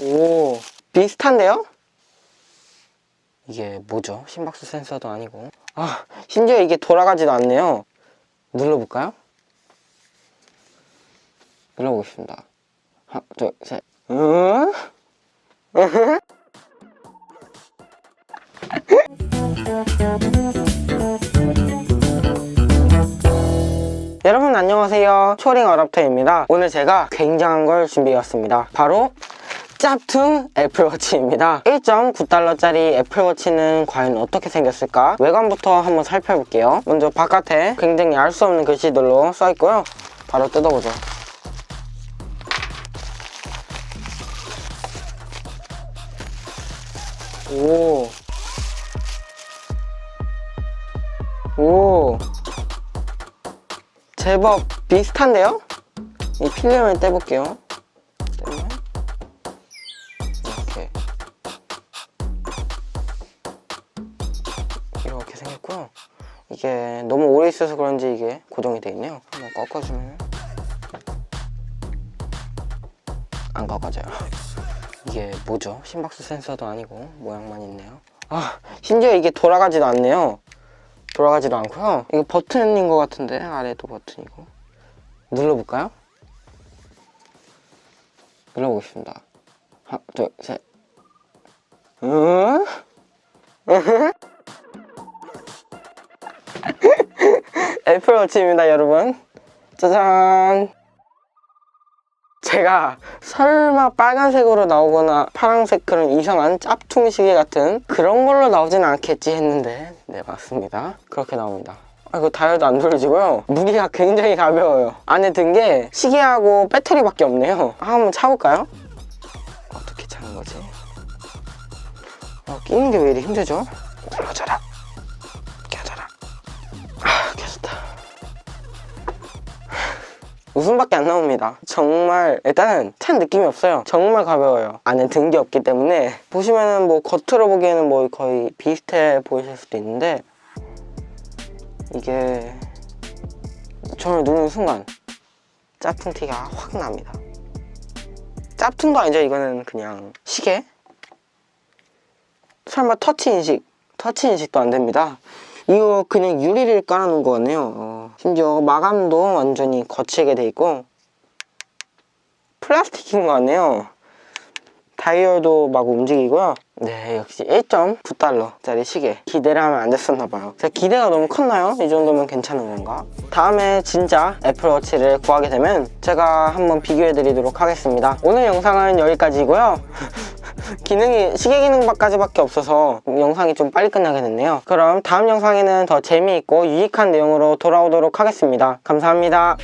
오, 비슷한데요? 이게 뭐죠? 심박수 센서도 아니고. 아, 심지어 이게 돌아가지도 않네요. 눌러볼까요? 눌러보겠습니다. 하나, 둘, 셋. 응? 여러분 안녕하세요 초링 어답터입니다 오늘 제가 굉장한 걸 준비해왔습니다 바로 짭퉁 애플워치입니다 1.9달러짜리 애플워치는 과연 어떻게 생겼을까 외관부터 한번 살펴볼게요 먼저 바깥에 굉장히 알 수 없는 글씨들로 써있고요 바로 뜯어보죠 오. 오. 제법 비슷한데요? 이 필름을 떼볼게요. 생겼고요. 이게 너무 오래 있어서 그런지 이게 고정이 돼 있네요. 한번 꺾어주면 안 꺾어져요. 이게 뭐죠? 심박수 센서도 아니고 모양만 있네요. 아 심지어 이게 돌아가지도 않네요. 돌아가지도 않고요. 이거 버튼인 것 같은데 아래도 버튼이고 눌러볼까요? 눌러보겠습니다. 하나, 둘, 셋. 응? 애플워치입니다, 여러분. 짜잔. 제가 설마 빨간색으로 나오거나 파란색 그런 이상한 짭퉁 시계 같은 그런 걸로 나오진 않겠지 했는데 네 맞습니다 그렇게 나옵니다 아, 이거 다이얼도 안 돌려지고요 무게가 굉장히 가벼워요 안에 든 게 시계하고 배터리밖에 없네요 아, 한번 차볼까요? 어떻게 차는 거지? 어, 끼는 게 왜 이리 힘들죠? 눌러줘라 9분밖에 안 나옵니다. 정말 일단은 탄 느낌이 없어요. 정말 가벼워요. 안에 등기 없기 때문에. 보시면은 뭐 겉으로 보기에는 뭐 거의 비슷해 보이실 수도 있는데. 이게 저를 누는 순간 짭퉁 티가 확 납니다. 짭퉁도 아니죠? 이거는 그냥 시계? 설마 터치 인식 터치 인식도 안 됩니다. 이거 그냥 유리를 깔아놓은 거 같네요. 어, 심지어 마감도 완전히 거치게 돼 있고 플라스틱인 것 같네요. 다이얼도 막 움직이고요. 네, 역시 1.9달러짜리 시계. 기대를 하면 안 됐었나 봐요. 제가 기대가 너무 컸나요? 이 정도면 괜찮은 건가? 다음에 진짜 애플워치를 구하게 되면 제가 한번 비교해 드리도록 하겠습니다. 오늘 영상은 여기까지고요. 기능이 시계 기능까지밖에 없어서 영상이 좀 빨리 끝나게 됐네요. 그럼 다음 영상에는 더 재미있고 유익한 내용으로 돌아오도록 하겠습니다. 감사합니다.